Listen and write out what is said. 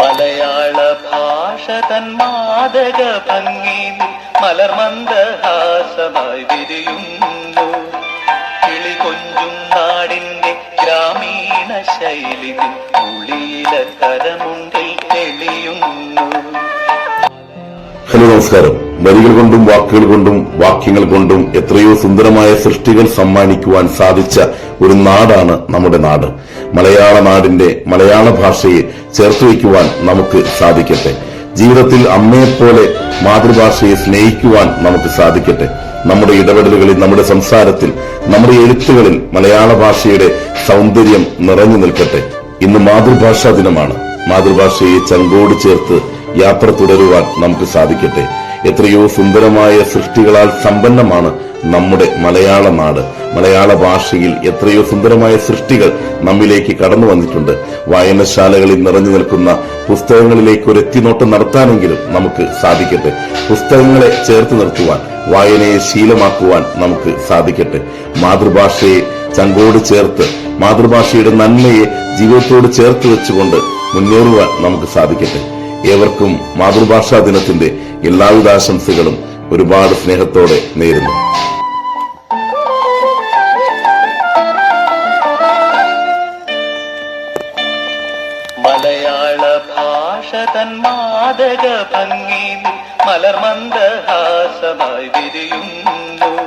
മലയാള ഭാഷ തൻ മാതക ഭംഗി മലർമന്ദഹാസമായി വിരിയുന്നു. കിളി കൊഞ്ചും നാടിന്റെ ഗ്രാമീണ ശൈലി ഉളിയില കരമുണ്ടിൽ ഹലോ നമസ്കാരം. വരികൾ കൊണ്ടും വാക്കുകൾ കൊണ്ടും വാക്യങ്ങൾ കൊണ്ടും എത്രയോ സുന്ദരമായ സൃഷ്ടികൾ സമ്മാനിക്കുവാൻ സാധിച്ച ഒരു നാടാണ് നമ്മുടെ നാട്. മലയാള നാടിന്റെ മലയാള ഭാഷയെ ചേർത്ത് വയ്ക്കുവാൻ നമുക്ക് സാധിക്കട്ടെ. ജീവിതത്തിൽ അമ്മയെപ്പോലെ മാതൃഭാഷയെ സ്നേഹിക്കുവാൻ നമുക്ക് സാധിക്കട്ടെ. നമ്മുടെ ഇടപെടലുകളിൽ നമ്മുടെ സംസാരത്തിൽ നമ്മുടെ എഴുത്തുകളിൽ മലയാള ഭാഷയുടെ സൗന്ദര്യം നിറഞ്ഞു നിൽക്കട്ടെ. ഇന്ന് മാതൃഭാഷാ ദിനമാണ്. മാതൃഭാഷയെ ചങ്കോട് ചേർത്ത് യാത്ര തുടരുവാൻ നമുക്ക് സാധിക്കട്ടെ. എത്രയോ സുന്ദരമായ സൃഷ്ടികളാൽ സമ്പന്നമാണ് നമ്മുടെ മലയാള നാട്. മലയാള ഭാഷയിൽ എത്രയോ സുന്ദരമായ സൃഷ്ടികൾ നമ്മിലേക്ക് കടന്നു വന്നിട്ടുണ്ട്. വായനശാലകളിൽ നിറഞ്ഞു നിൽക്കുന്ന പുസ്തകങ്ങളിലേക്ക് ഒരു എത്തിനോട്ടം നടത്താനെങ്കിലും നമുക്ക് സാധിക്കട്ടെ. പുസ്തകങ്ങളെ ചേർത്ത് നിർത്തുവാൻ വായനയെ ശീലമാക്കുവാൻ നമുക്ക് സാധിക്കട്ടെ. മാതൃഭാഷയെ ചങ്കോട് ചേർത്ത് മാതൃഭാഷയുടെ നന്മയെ ജീവിതത്തോട് ചേർത്ത് വെച്ചുകൊണ്ട് മുന്നേറുവാൻ നമുക്ക് സാധിക്കട്ടെ. ഏവർക്കും മാതൃഭാഷാ ദിനത്തിന്റെ എല്ലാവിധ ആശംസകളും ഒരുപാട് സ്നേഹത്തോടെ നേരുന്നു. മലയാള ഭാഷ തൻ മാതക ഭംഗി മലർമന്ദഹാസമായി വിരിയുന്നു.